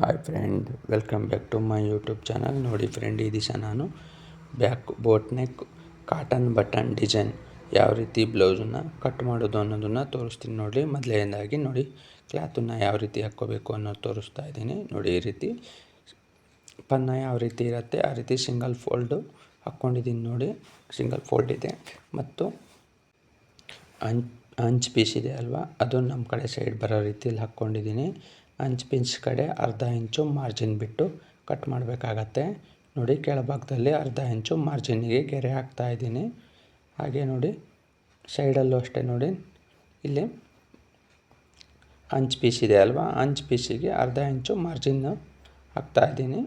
Hi friend welcome back to my YouTube channel ನೋಡಿ friend ಈ ದಿವಸ ನಾನು back boat neck cotton button design ಯಾವ ರೀತಿ ಬ್ಲೌಸನ್ನು ಕಟ್ ಮಾಡೋದು ಅನ್ನೋದನ್ನು ತೋರಿಸ್ತೀನಿ ನೋಡಿ ಮೊದಲನೇದಾಗಿ ನೋಡಿ ಕ್ಲಾತನ್ನು ಯಾವ ರೀತಿ ಹಾಕ್ಕೋಬೇಕು ಅನ್ನೋದು ತೋರಿಸ್ತಾ ಇದ್ದೀನಿ. ನೋಡಿ, ಈ ರೀತಿ ಪನ್ನ ಯಾವ ರೀತಿ ಇರುತ್ತೆ, ಆ ರೀತಿ ಸಿಂಗಲ್ ಫೋಲ್ಡು ಹಾಕ್ಕೊಂಡಿದ್ದೀನಿ ನೋಡಿ. ಸಿಂಗಲ್ ಫೋಲ್ಡ್ ಇದೆ ಮತ್ತು ಅಂಚ್ ಅಂಚ್ ಪೀಸ್ ಇದೆ ಅಲ್ವಾ, ಅದು ನಮ್ಮ ಕಡೆ ಸೈಡ್ ಬರೋ ರೀತಿಯಲ್ಲಿ ಹಾಕ್ಕೊಂಡಿದ್ದೀನಿ. ಅಂಚ್ ಪಿಂಚ್ ಕಡೆ ಅರ್ಧ ಇಂಚು ಮಾರ್ಜಿನ್ ಬಿಟ್ಟು ಕಟ್ ಮಾಡಬೇಕಾಗತ್ತೆ. ನೋಡಿ, ಕೆಳಭಾಗದಲ್ಲಿ ಅರ್ಧ ಇಂಚು ಮಾರ್ಜಿನ್ಗೆ ಗೆರೆ ಹಾಕ್ತಾ ಇದ್ದೀನಿ. ಹಾಗೆ ನೋಡಿ ಸೈಡಲ್ಲೂ ಅಷ್ಟೇ ನೋಡಿ. ಇಲ್ಲಿ ಅಂಚ್ ಪೀಸ್ ಇದೆ ಅಲ್ವಾ? ಅಂಚು ಪೀಸಿಗೆ ಅರ್ಧ ಇಂಚು ಮಾರ್ಜಿನ್ ಹಾಕ್ತಾ ಇದ್ದೀನಿ.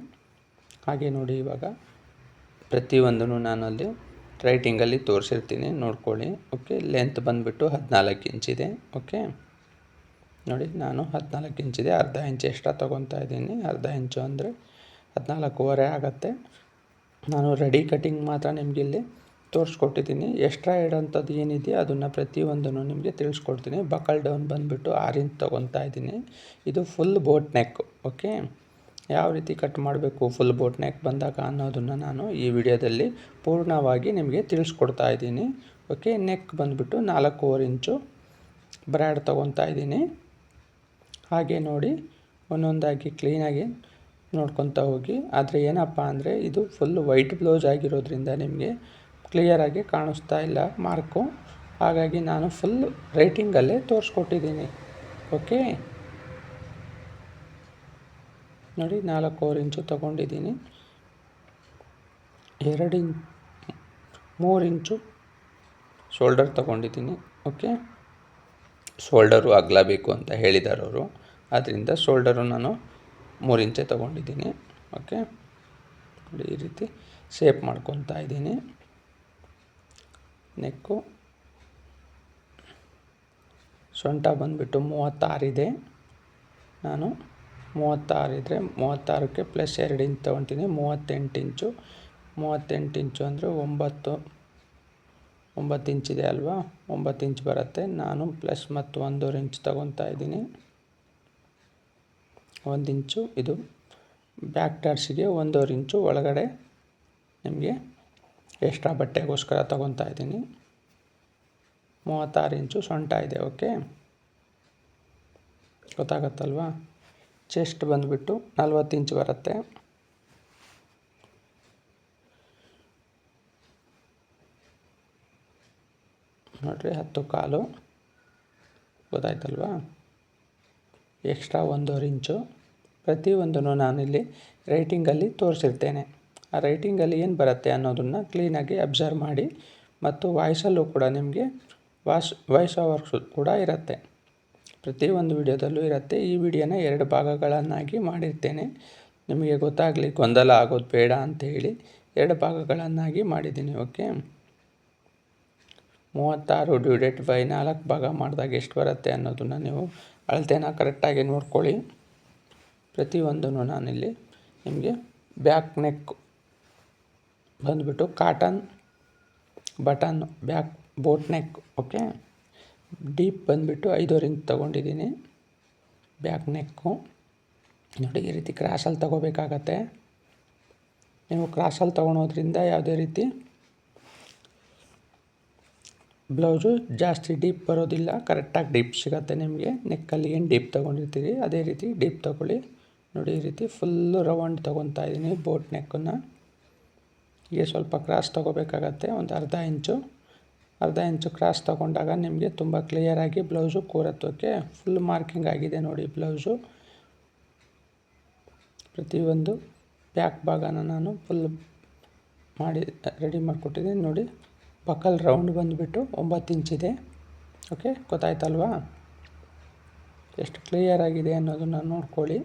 ಹಾಗೆ ನೋಡಿ, ಇವಾಗ ಪ್ರತಿಯೊಂದನ್ನು ನಾನಲ್ಲಿ ರೈಟಿಂಗಲ್ಲಿ ತೋರಿಸಿರ್ತೀನಿ. ನೋಡ್ಕೊಳ್ಳಿ. ಓಕೆ ಲೆಂತ್ ಬಂದುಬಿಟ್ಟು ಹದಿನಾಲ್ಕು ಇಂಚಿದೆ ಓಕೆ ನೋಡಿ, ನಾನು ಹದಿನಾಲ್ಕು ಇಂಚಿದೆ ಅರ್ಧ ಇಂಚು ಎಕ್ಸ್ಟ್ರಾ ತೊಗೊತಾ ಇದ್ದೀನಿ. ಅರ್ಧ ಇಂಚು ಅಂದರೆ ಹದಿನಾಲ್ಕೂವರೆ ಆಗುತ್ತೆ. ನಾನು ರೆಡಿ ಕಟಿಂಗ್ ಮಾತ್ರ ನಿಮಗೆ ಇಲ್ಲಿ ತೋರಿಸ್ಕೊಟ್ಟಿದ್ದೀನಿ ಎಕ್ಸ್ಟ್ರಾ ಇಡೋಂಥದ್ದು ಏನಿದೆ ಅದನ್ನು ಪ್ರತಿಯೊಂದನ್ನು ನಿಮಗೆ ತಿಳಿಸ್ಕೊಡ್ತೀನಿ. ಬಕಲ್ ಡೌನ್ ಬಂದುಬಿಟ್ಟು ಆರು ಇಂಚ್ ತೊಗೊತಾ ಇದ್ದೀನಿ. ಇದು ಫುಲ್ ಬೋಟ್ ನೆಕ್ ಓಕೆ ಯಾವ ರೀತಿ ಕಟ್ ಮಾಡಬೇಕು ಫುಲ್ ಬೋಟ್ ನೆಕ್ ಬಂದಾಗ ಅನ್ನೋದನ್ನು ನಾನು ಈ ವಿಡಿಯೋದಲ್ಲಿ ಪೂರ್ಣವಾಗಿ ನಿಮಗೆ ತಿಳಿಸ್ಕೊಡ್ತಾ ಇದ್ದೀನಿ. ಓಕೆ ನೆಕ್ ಬಂದುಬಿಟ್ಟು ನಾಲ್ಕೂವರೆ ಇಂಚು ಬ್ರ್ಯಾಡ್ ತೊಗೊತಾ ಇದ್ದೀನಿ. ಹಾಗೆ ನೋಡಿ ಒಂದೊಂದಾಗಿ ಕ್ಲೀನಾಗಿ ನೋಡ್ಕೊತಾ ಹೋಗಿ. ಆದರೆ ಏನಪ್ಪ ಅಂದರೆ ಇದು ಫುಲ್ ವೈಟ್ ಬ್ಲೌಸ್ ಆಗಿರೋದ್ರಿಂದ ನಿಮಗೆ ಕ್ಲಿಯರಾಗಿ ಕಾಣಿಸ್ತಾ ಇಲ್ಲ ಮಾರ್ಕು ಹಾಗಾಗಿ ನಾನು ಫುಲ್ ರೇಟಿಂಗಲ್ಲೇ ತೋರಿಸ್ಕೊಟ್ಟಿದ್ದೀನಿ. ಓಕೆ ನೋಡಿ ನಾಲ್ಕೂವರೆ ಇಂಚು ತಗೊಂಡಿದ್ದೀನಿ. ಎರಡು ಇಂಚ್ ಮೂರು ಇಂಚು ಶೋಲ್ಡರ್ ತಗೊಂಡಿದ್ದೀನಿ. ಓಕೆ ಶೋಲ್ಡರು ಅಗಲ ಬೇಕು ಅಂತ ಹೇಳಿದ್ದಾರೆ ಅವರು. ಆದ್ದರಿಂದ ಶೋಲ್ಡರು ನಾನು ಮೂರು ಇಂಚೆ ತೊಗೊಂಡಿದ್ದೀನಿ. ಓಕೆ? ನೋಡಿ, ಈ ರೀತಿ ಶೇಪ್ ಮಾಡ್ಕೊತಾ ಇದ್ದೀನಿ. ನೆಕ್ಕು ಸೊಂಟ ಬಂದುಬಿಟ್ಟು ಮೂವತ್ತಾರಿದೆ ನಾನು ಮೂವತ್ತಾರಿದ್ರೆ ಮೂವತ್ತಾರಕ್ಕೆ ಪ್ಲಸ್ ಎರಡು ಇಂಚ್ ತೊಗೊತೀನಿ. ಮೂವತ್ತೆಂಟು ಇಂಚು. ಮೂವತ್ತೆಂಟು ಇಂಚು ಅಂದರೆ ಒಂಬತ್ತು ಒಂಬತ್ತು ಇಂಚಿದೆ ಅಲ್ವಾ? ಒಂಬತ್ತು ಇಂಚ್ ಬರುತ್ತೆ. ನಾನು ಪ್ಲಸ್ ಮತ್ತು ಒಂದೂವರೆ ಇಂಚ್ ತೊಗೊತಾ ಇದ್ದೀನಿ. ಒಂದು ಇಂಚು ಇದು. ಬ್ಯಾಕ್ ಟಾರ್ಸಿಗೆ ಒಂದೂವರೆ ಇಂಚು ಒಳಗಡೆ ನಿಮಗೆ ಎಕ್ಸ್ಟ್ರಾ ಬಟ್ಟೆಗೋಸ್ಕರ ತೊಗೊತಾ ಇದ್ದೀನಿ. ಮೂವತ್ತಾರು ಇಂಚು ಸೊಂಟ ಇದೆ ಓಕೆ ಗೊತ್ತಾಗತ್ತಲ್ವಾ? ಚೆಸ್ಟ್ ಬಂದುಬಿಟ್ಟು ನಲ್ವತ್ತು ಇಂಚ್ ಬರುತ್ತೆ. ನೋಡಿರಿ, ಹತ್ತು ಕಾಲು. ಗೊತ್ತಾಯ್ತಲ್ವಾ? ಎಕ್ಸ್ಟ್ರಾ ಒಂದೂವರೆ ಇಂಚು. ಪ್ರತಿಯೊಂದನ್ನು ನಾನಿಲ್ಲಿ ರೈಟಿಂಗಲ್ಲಿ ತೋರಿಸಿರ್ತೇನೆ. ಆ ರೈಟಿಂಗಲ್ಲಿ ಏನು ಬರುತ್ತೆ ಅನ್ನೋದನ್ನು ಕ್ಲೀನಾಗಿ ಅಬ್ಸರ್ವ್ ಮಾಡಿ ಮತ್ತು ವಾಯ್ಸಲ್ಲೂ ಕೂಡ ನಿಮಗೆ ವಾಯ್ಸ್ ವಾಯ್ಸ್ ಓವರ್ಸ್ ಕೂಡ ಇರುತ್ತೆ. ಪ್ರತಿಯೊಂದು ವಿಡಿಯೋದಲ್ಲೂ ಇರುತ್ತೆ. ಈ ವಿಡಿಯೋನ ಎರಡು ಭಾಗಗಳನ್ನಾಗಿ ಮಾಡಿರ್ತೇನೆ. ನಿಮಗೆ ಗೊತ್ತಾಗಲಿ, ಗೊಂದಲ ಆಗೋದು ಬೇಡ ಅಂತ ಹೇಳಿ ಎರಡು ಭಾಗಗಳನ್ನಾಗಿ ಮಾಡಿದ್ದೀನಿ ಓಕೆ ಮೂವತ್ತಾರು ಡಿವೈಡೆಡ್ ಬೈ ನಾಲ್ಕು ಭಾಗ ಮಾಡಿದಾಗ ಎಷ್ಟು ಬರುತ್ತೆ ಅನ್ನೋದನ್ನು ನೀವು ಅಳತೆನ ಕರೆಕ್ಟಾಗಿ ನೋಡ್ಕೊಳ್ಳಿ. ಪ್ರತಿಯೊಂದನ್ನು ನಾನಿಲ್ಲಿ ನಿಮಗೆ ಬ್ಯಾಕ್ ನೆಕ್ ಬಂದುಬಿಟ್ಟು cotton button back boat neck, okay? Deep ಬಂದುಬಿಟ್ಟು ಐದೂರಿಂದ ತೊಗೊಂಡಿದ್ದೀನಿ. Back neck. ನೋಡಿ, ಈ ರೀತಿ ಕ್ರಾಸಲ್ಲಿ ತೊಗೋಬೇಕಾಗತ್ತೆ. ನೀವು ಕ್ರಾಸಲ್ಲಿ ತೊಗೊಳೋದ್ರಿಂದ ಯಾವುದೇ ರೀತಿ ಬ್ಲೌಸು ಜಾಸ್ತಿ ಡೀಪ್ ಬರೋದಿಲ್ಲ, ಕರೆಕ್ಟಾಗಿ ಡೀಪ್ ಸಿಗುತ್ತೆ ನಿಮಗೆ. ನೆಕ್ಕಲ್ಲಿ ಏನು ಡೀಪ್ ತೊಗೊಂಡಿರ್ತೀರಿ, ಅದೇ ರೀತಿ ಡೀಪ್ ತೊಗೊಳ್ಳಿ. ನೋಡಿ, ಈ ರೀತಿ ಫುಲ್ಲು ರೌಂಡ್ ತೊಗೊತಾ ಇದ್ದೀನಿ ಬೋಟ್ ನೆಕ್ಕನ್ನು ಹೀಗೆ ಸ್ವಲ್ಪ ಕ್ರಾಸ್ ತೊಗೋಬೇಕಾಗತ್ತೆ, ಒಂದು ಅರ್ಧ ಇಂಚು. ಅರ್ಧ ಇಂಚು ಕ್ರಾಸ್ ತೊಗೊಂಡಾಗ ನಿಮಗೆ ತುಂಬ ಕ್ಲಿಯರಾಗಿ ಬ್ಲೌಸು ಕೂರತ್ವಕ್ಕೆ ಫುಲ್ ಮಾರ್ಕಿಂಗ್ ಆಗಿದೆ ನೋಡಿ ಬ್ಲೌಸು. ಪ್ರತಿಯೊಂದು ಬ್ಯಾಕ್ ಭಾಗನ ನಾನು ಫುಲ್ ಮಾಡಿ ರೆಡಿ ಮಾಡಿಕೊಟ್ಟಿದ್ದೀನಿ ನೋಡಿ. ಬಕಲ್ ರೌಂಡ್ ಬಂದುಬಿಟ್ಟು ಒಂಬತ್ತು ಇಂಚಿದೆ ಓಕೆ ಗೊತ್ತಾಯ್ತಲ್ವಾ? ಎಷ್ಟು ಕ್ಲಿಯರ್ ಆಗಿದೆ ಅನ್ನೋದನ್ನು ನೋಡ್ಕೊಳ್ಳಿ.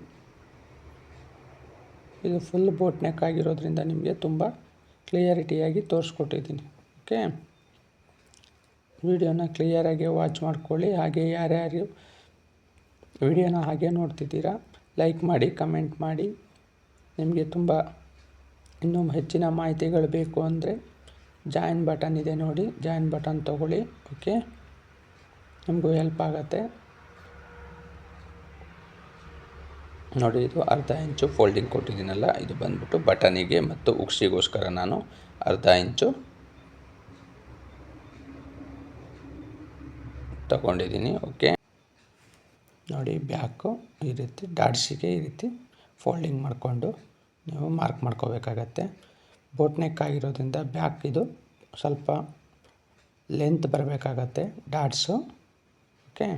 ಇದು ಫುಲ್ ಬೋಟ್ ನೆಕ್ ಆಗಿರೋದ್ರಿಂದ ನಿಮಗೆ ತುಂಬ ಕ್ಲಿಯರಿಟಿಯಾಗಿ ತೋರಿಸ್ಕೊಟ್ಟಿದ್ದೀನಿ. ಓಕೆ ವಿಡಿಯೋನ ಕ್ಲಿಯರಾಗಿ ವಾಚ್ ಮಾಡ್ಕೊಳ್ಳಿ. ಹಾಗೆ ಯಾರ್ಯಾರು ವಿಡಿಯೋನ ಹಾಗೆ ನೋಡ್ತಿದ್ದೀರಾ ಲೈಕ್ ಮಾಡಿ ಕಮೆಂಟ್ ಮಾಡಿ. ನಿಮಗೆ ತುಂಬ ಇನ್ನೂ ಹೆಚ್ಚಿನ ಮಾಹಿತಿಗಳು ಬೇಕು ಅಂದರೆ ಜಾಯಿನ್ ಬಟನ್ ಇದೆ ನೋಡಿ. ಜಾಯಿನ್ ಬಟನ್ ತೊಗೊಳ್ಳಿ. ಓಕೆ ನಿಮಗೂ ಹೆಲ್ಪ್ ಆಗುತ್ತೆ. ನೋಡಿ, ಇದು ಅರ್ಧ ಇಂಚು ಫೋಲ್ಡಿಂಗ್ ಕೊಟ್ಟಿದ್ದೀನಲ್ಲ, ಇದು ಬಂದ್ಬಿಟ್ಟು ಬಟನಿಗೆ ಮತ್ತು ಉಕ್ಸಿಗೋಸ್ಕರ ನಾನು ಅರ್ಧ ಇಂಚು ತಗೊಂಡಿದ್ದೀನಿ. ಓಕೆ ನೋಡಿ ಬ್ಯಾಕು ಈ ರೀತಿ ಡಾಡ್ಸಿಗೆ ಈ ರೀತಿ ಫೋಲ್ಡಿಂಗ್ ಮಾಡಿಕೊಂಡು ನೀವು ಮಾರ್ಕ್ ಮಾಡ್ಕೋಬೇಕಾಗತ್ತೆ. ಬೋಟ್ ನೆಕ್ ಆಗಿರೋದ್ರಿಂದ ಬ್ಯಾಕ್ ಇದು ಸ್ವಲ್ಪ ಲೆಂತ್ ಬರಬೇಕಾಗತ್ತೆ ಡಾಟ್ಸು. ಓಕೆ?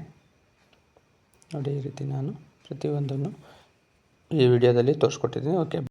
ನೋಡಿ ಈ ರೀತಿ ನಾನು ಪ್ರತಿಯೊಂದನ್ನು ಈ ವಿಡಿಯೋದಲ್ಲಿ ತೋರಿಸ್ಕೊಟ್ಟಿದ್ದೀನಿ. ಓಕೆ